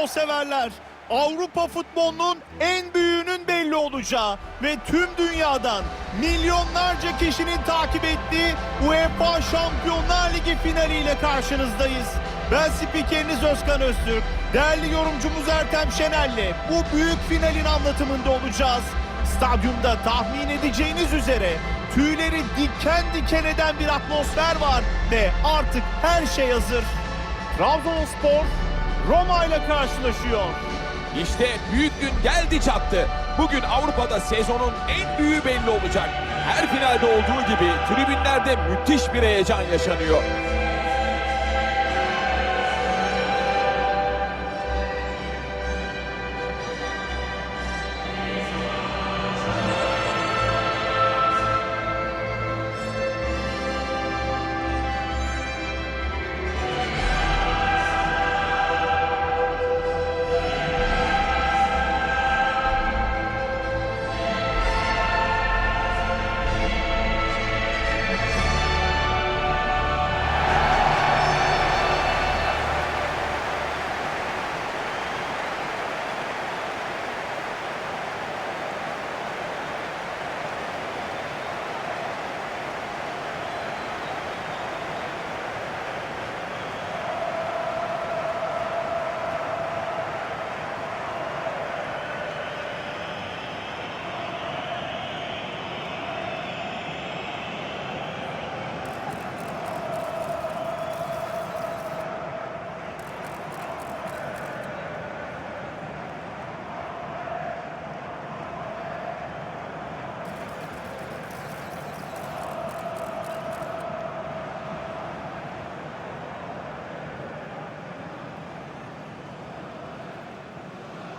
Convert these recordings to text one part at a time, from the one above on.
futbol severler. Avrupa futbolunun en büyüğünün belli olacağı ve tüm dünyadan milyonlarca kişinin takip ettiği UEFA Şampiyonlar Ligi finaliyle karşınızdayız. Ben spikeriniz Özkan Öztürk. Değerli yorumcumuz Ertem Şener'le bu büyük finalin anlatımında olacağız. Stadyumda tahmin edeceğiniz üzere tüyleri diken diken eden bir atmosfer var ve artık her şey hazır. Trabzonspor Roma ile karşılaşıyor. İşte büyük gün geldi çattı. Bugün Avrupa'da sezonun en büyüğü belli olacak. Her finalde olduğu gibi tribünlerde müthiş bir heyecan yaşanıyor.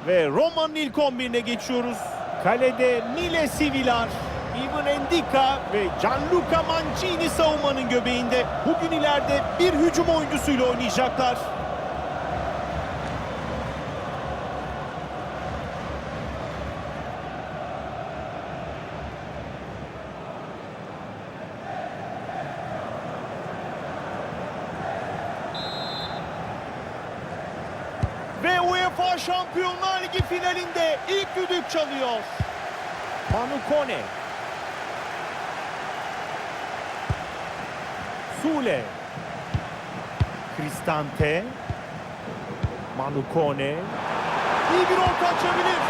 Ve Roma'nın ilk 11'ine geçiyoruz. Kalede Mile Sivilar, Ivan Endika ve Gianluca Mancini savunmanın göbeğinde. Bugün ileride bir hücum oyuncusuyla oynayacaklar. Ve UEFA Finalinde ilk düdük çalıyor. Manu Kone. Sule. Cristante. Manu Kone. İyi bir orta açabilir.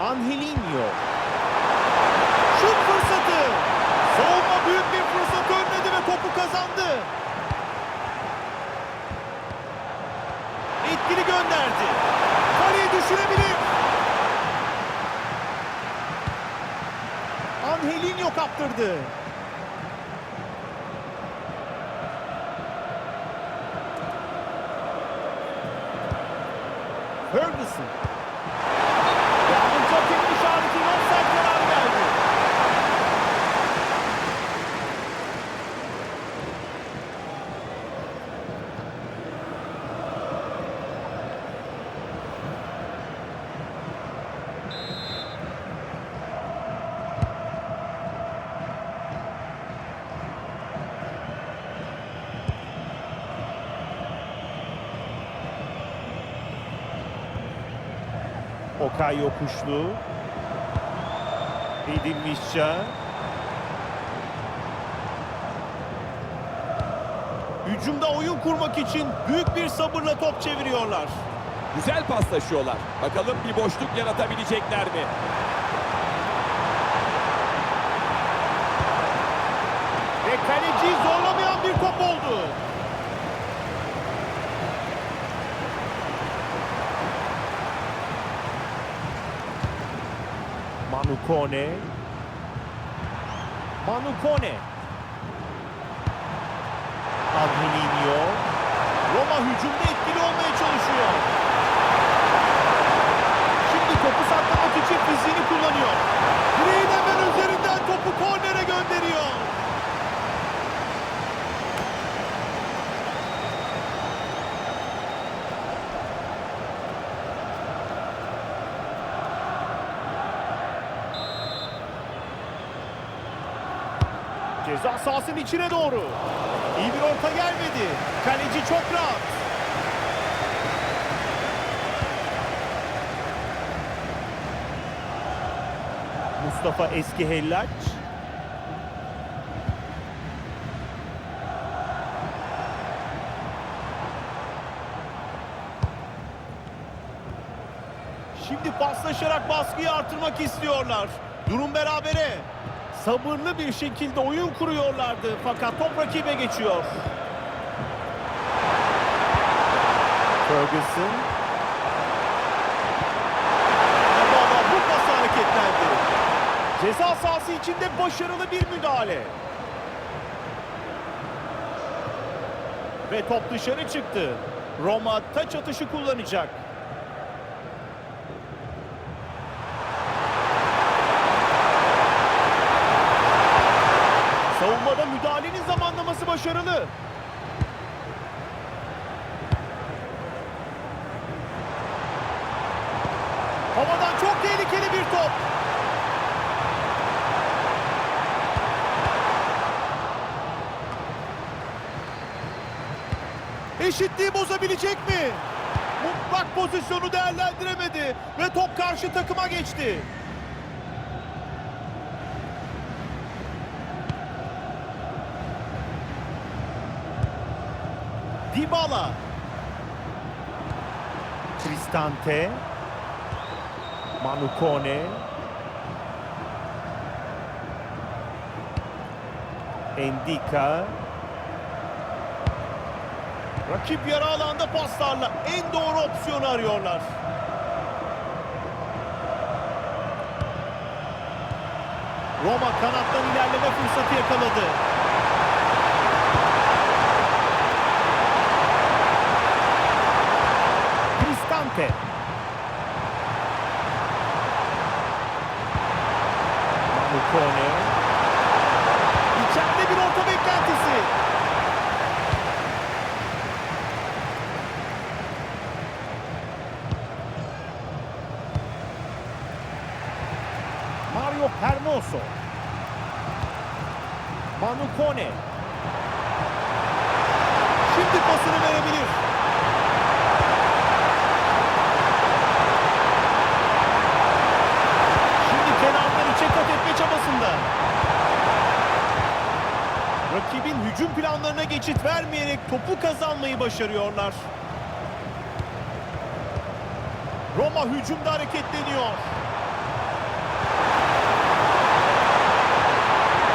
Angelinho. Şut fırsatı. Savunma büyük bir fırsat önledi ve topu kazandı. Etkili gönderdi. Kaleyi düşürebilir. Angelinho kaptırdı. Ferguson. Yardımcı hakemin işaretiyle offside kararı geldi. Okay Yokuşlu. Edin Mişça. Hücumda oyun kurmak için büyük bir sabırla top çeviriyorlar. Güzel paslaşıyorlar. Bakalım bir boşluk yaratabilecekler mi? Ve kaleciyi zorlamayan bir top oldu. Manu Kone. Manu Kone. Angelinho. Roma hücumda etkili olmaya çalışıyor. Şimdi topu saklamak için fiziğini kullanıyor. Direğin hemen üzerinden topu kornere gönderiyor. Ceza sahasının içine doğru. İyi bir orta gelmedi. Kaleci çok rahat. Mustafa Eski Hellaç. Şimdi paslaşarak baskıyı artırmak istiyorlar. Durum berabere. Sabırlı bir şekilde oyun kuruyorlardı fakat top rakibe geçiyor. Ferguson. Baba bu pas hareketlendi. Ceza sahası içinde başarılı bir müdahale. Ve top dışarı çıktı. Roma taç atışı kullanacak. Başarılı. Havadan çok tehlikeli bir top. Eşitliği bozabilecek mi? Mutlak pozisyonu değerlendiremedi ve top karşı takıma geçti. Dybala. Cristante. Manukone. Endika. Rakip yarı alanda paslarla en doğru opsiyonu arıyorlar. Roma kanattan ilerleme fırsatı yakaladı. Cristante. Manukone. İçeride bir orta beklentisi. Mario Hermoso. Manukone. Şimdi pasını verebilir. Geçit vermeyerek topu kazanmayı başarıyorlar. Roma hücumda hareketleniyor.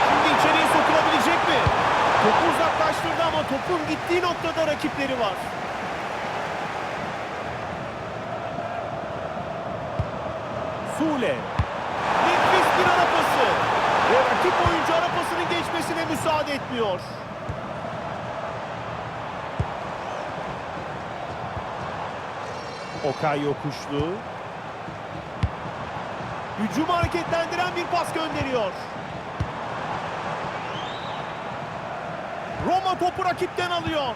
Şimdi içeriye sokulabilecek mi? Topu uzaklaştırdı ama topun gittiği noktada rakipleri var. Sule. Nefis bir ara pası. Ve rakip oyuncu ara pasının geçmesine müsaade etmiyor. Okay yokuşlu. Hücum hareketlendiren bir pas gönderiyor. Roma topu rakipten alıyor.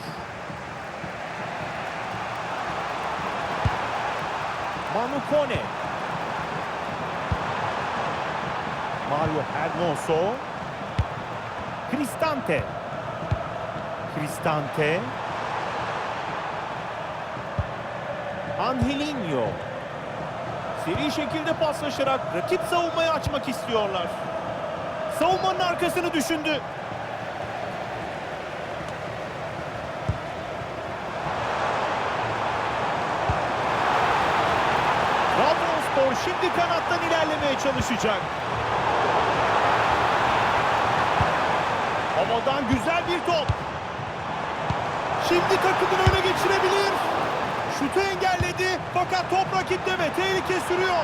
Manukone. Mario Hermoso. Cristante. Cristante. Angelinho. Seri şekilde paslaşarak rakip savunmayı açmak istiyorlar. Savunmanın arkasını düşündü. Trabzonspor şimdi kanattan ilerlemeye çalışacak. Havadan güzel bir top. Şimdi takımını öne geçirebilir. Şutu engelledi fakat top rakipte ve tehlike sürüyor.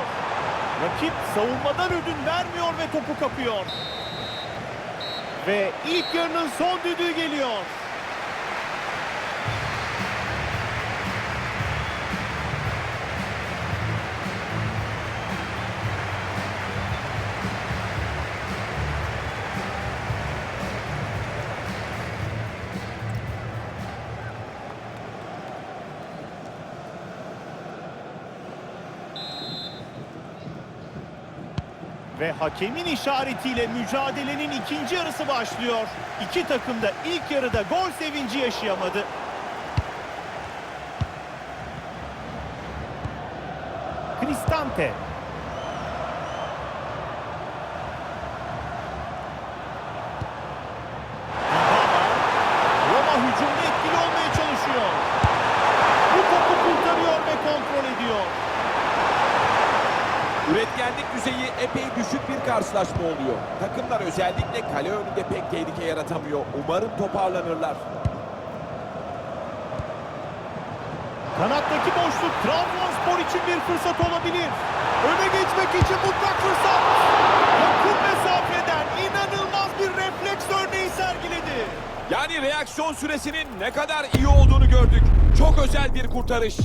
Rakip savunmadan ödün vermiyor ve topu kapıyor. Ve ilk yarının son düdüğü geliyor. Hakemin işaretiyle mücadelenin ikinci yarısı başlıyor. İki takım da ilk yarıda gol sevinci yaşayamadı. Cristante. Dybala. Roma hücumda etkili olmaya çalışıyor. Bu topu kurtarıyor ve kontrol ediyor. Üretkenlik düzeyi epey düşük bir karşılaşma oluyor. Takımlar özellikle kale önünde pek tehlike yaratamıyor. Umarım toparlanırlar. Kanattaki boşluk Trabzonspor için bir fırsat olabilir. Öne geçmek için mutlak fırsat. Yakın mesafeden inanılmaz bir refleks örneği sergiledi. Yani reaksiyon süresinin ne kadar iyi olduğunu gördük. Çok özel bir kurtarış.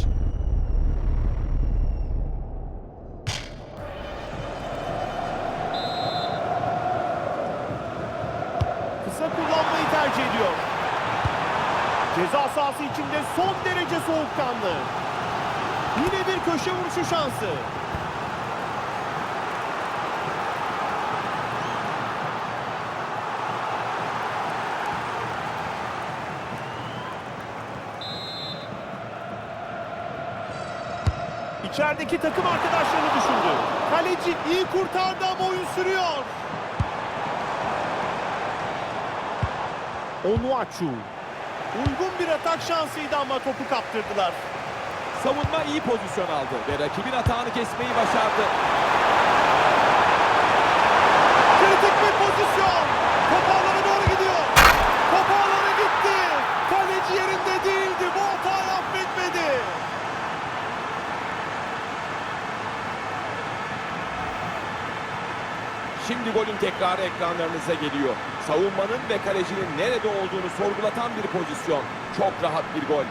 Son derece soğukkanlı. Yine bir köşe vuruşu şansı. İçerideki takım arkadaşlarını düşündü. Kaleci iyi kurtardı ama oyun sürüyor. Onuachu. Uygun bir atak şansıydı ama topu kaptırdılar. Savunma iyi pozisyon aldı ve rakibin atağını kesmeyi başardı. Kritik bir pozisyon. Şimdi golün tekrarı ekranlarınıza geliyor. Savunmanın ve kalecinin nerede olduğunu sorgulatan bir pozisyon. Çok rahat bir gol.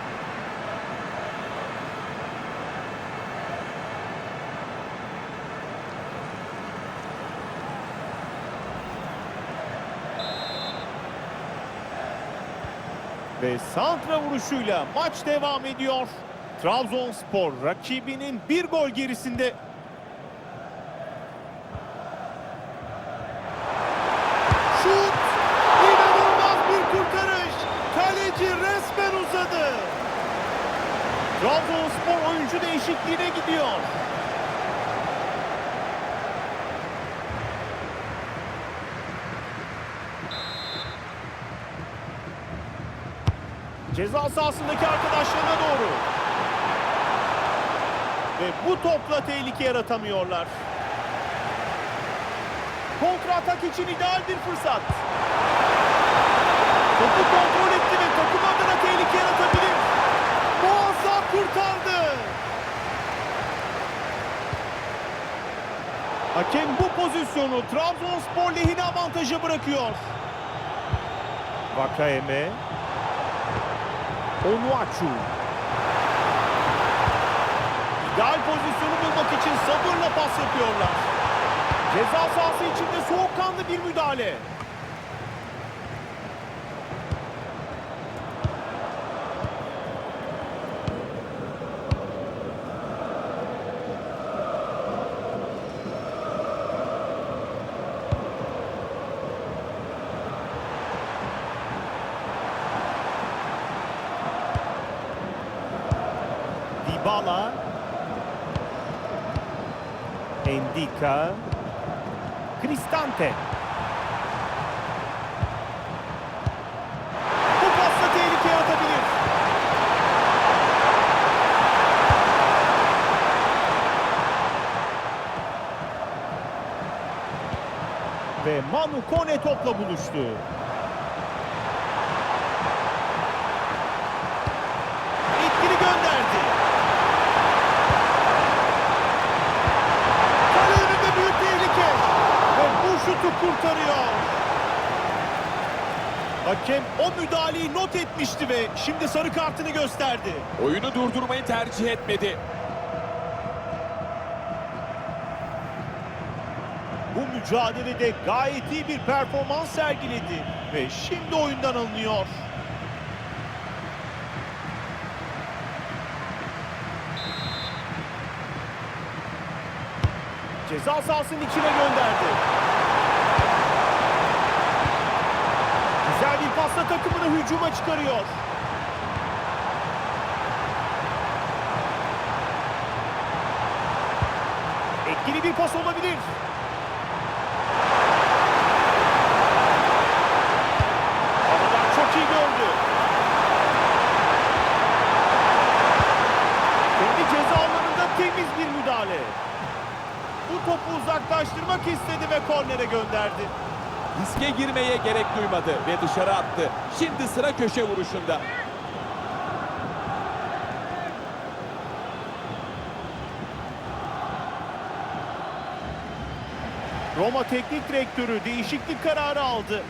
Ve santra vuruşuyla maç devam ediyor. Trabzonspor rakibinin bir gol gerisinde. Şut! İnanılmaz bir kurtarış. Kaleci resmen uzadı. Trabzonspor oyuncu gidiyor. Ceza sahasındaki arkadaşlarına doğru. Ve bu topla tehlike yaratamıyorlar. Kontra atak için ideal bir fırsat. Topu kontrol etti ve takım adına tehlike yaratabilir. Muazzam kurtardı. Hakem bu pozisyonu Trabzonspor lehine avantaja bırakıyor. Vakayeme. Onuachu. İdeal pozisyonu bulmak için sabırla pas yapıyorlar. Ceza sahası içinde soğukkanlı bir müdahale. Dybala. Endika. Cristante. Bu pasla tehlike yaratabilir. Ve Manu Kone topla buluştu. İtkili gönderdi. Kale önünde büyük tehlike. Ve bu şutu kurtarıyor. Hakem o müdahaleyi not etmişti ve şimdi sarı kartını gösterdi. Oyunu durdurmayı tercih etmedi. Bu mücadelede gayet iyi bir performans sergiledi ve şimdi oyundan alınıyor. Ceza sahasının içine gönderdi. Güzel bir pasla takımını hücuma çıkarıyor. Etkili bir pas olabilir. Havadan çok iyi gördü. Kendi ceza alanında temiz bir müdahale. Bu topu uzaklaştırmak istedi ve kornere gönderdi. Riske girmeye gerek duymadı ve dışarı attı. Şimdi sıra köşe vuruşunda. Roma teknik direktörü değişiklik kararı aldı.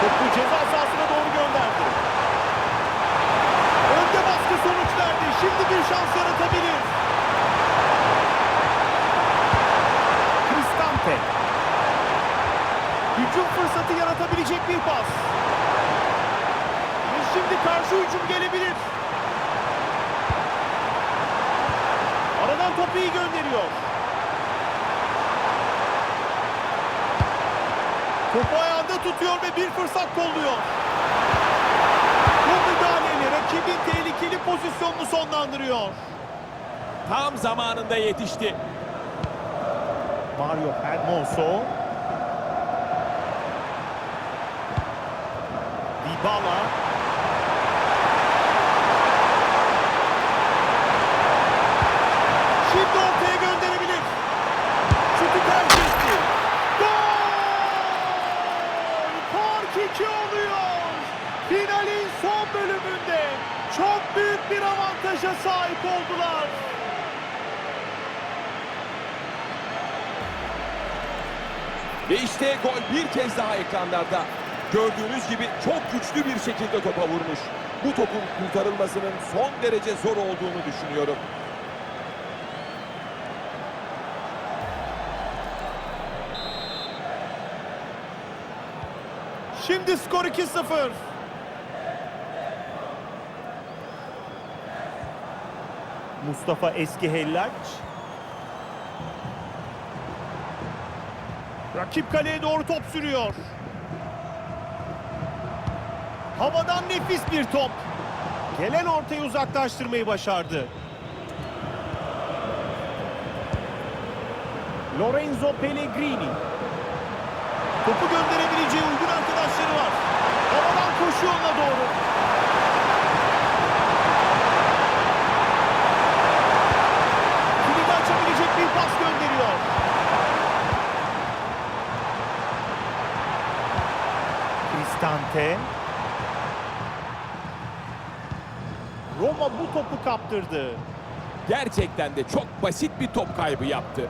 Topu ceza sahasına doğru gönderdi. Önde baskı sonuç verdi. Şimdi bir şans yaratabilir. Cristante. Hücum fırsatı yaratabilecek bir pas. Ve şimdi karşı hücum gelebilir. Aradan topu iyi gönderiyor. Topu ayağında tutuyor ve bir fırsat kolluyor. Bu müdahaleyle rakibin tehlikeli pozisyonunu sonlandırıyor. Tam zamanında yetişti. Mario Hermoso. Dybala. Şimdi ortaya gönderebilir. Şutu tercih etti. Gol! Fark 2 oluyor. Finalin son bölümünde çok büyük bir avantaja sahip oldular. Ve işte gol bir kez daha ekranlarda. Gördüğünüz gibi çok güçlü bir şekilde topa vurmuş. Bu topun kurtarılmasının son derece zor olduğunu düşünüyorum. Şimdi skor 2-0. Mustafa Eski Hellaç. Rakip kaleye doğru top sürüyor. Havadan nefis bir top. Gelen ortayı uzaklaştırmayı başardı. Lorenzo Pellegrini. Topu gönderebileceği uygun arkadaşları var. Havadan koşu yoluna doğru. Kilidi açabilecek bir pas gönderiyor. Cristante. Roma bu topu kaptırdı. Gerçekten de çok basit bir top kaybı yaptı.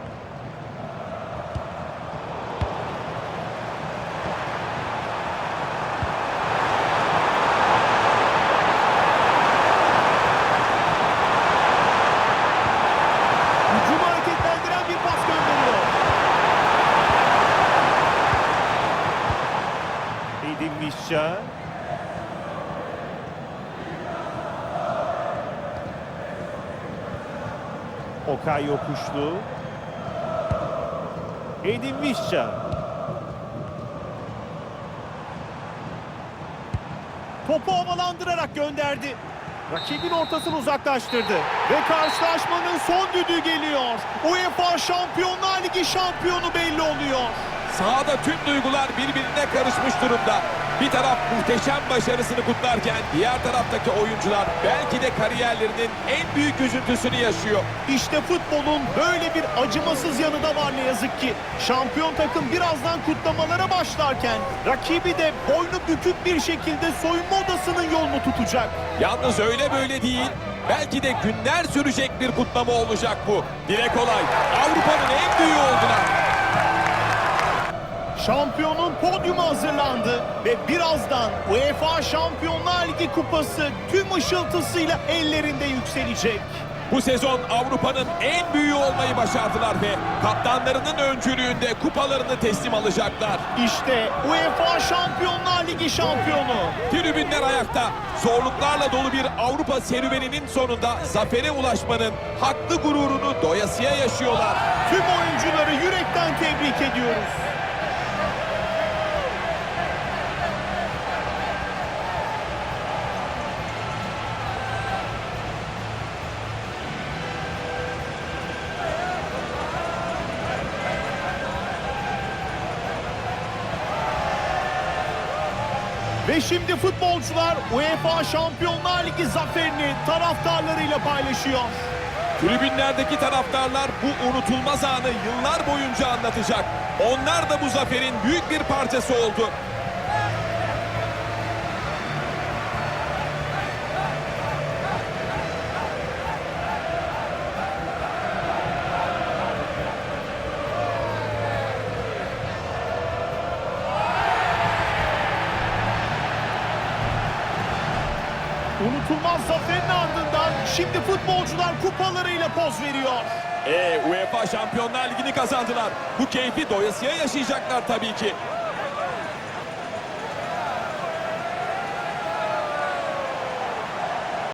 Hücumu hareketlendiren bir pas gönderiyor. Edin Visca. Okay yokuşlu. Edin Visca. Topu havalandırarak gönderdi. Rakibin ortasını uzaklaştırdı. Ve karşılaşmanın son düdüğü geliyor. UEFA Şampiyonlar Ligi şampiyonu belli oluyor. Sahada tüm duygular birbirine karışmış durumda. Bir taraf muhteşem başarısını kutlarken diğer taraftaki oyuncular belki de kariyerlerinin en büyük üzüntüsünü yaşıyor. İşte futbolun böyle bir acımasız yanı da var ne yazık ki. Şampiyon takım birazdan kutlamalara başlarken rakibi de boynu bükük bir şekilde soyunma odasının yolunu tutacak. Yalnız öyle böyle değil. Belki de günler sürecek bir kutlama olacak bu. Dile kolay. Avrupa'nın en büyüğü oldular. Şampiyonun podyumu hazırlandı ve birazdan UEFA Şampiyonlar Ligi kupası tüm ışıltısıyla ellerinde yükselecek. Bu sezon Avrupa'nın en büyüğü olmayı başardılar ve kaptanlarının öncülüğünde kupalarını teslim alacaklar. İşte UEFA Şampiyonlar Ligi şampiyonu. Tribünler ayakta. Zorluklarla dolu bir Avrupa serüveninin sonunda zafere ulaşmanın haklı gururunu doyasıya yaşıyorlar. Tüm oyuncuları yürekten tebrik ediyoruz. Şimdi futbolcular UEFA Şampiyonlar Ligi zaferini taraftarlarıyla paylaşıyor. Tribünlerdeki taraftarlar bu unutulmaz anı yıllar boyunca anlatacak. Onlar da bu zaferin büyük bir parçası oldu. Unutulmaz zaferin ardından şimdi futbolcular kupalarıyla poz veriyor. E UEFA Şampiyonlar Ligi'ni kazandılar. Bu keyfi doyasıya yaşayacaklar tabii ki.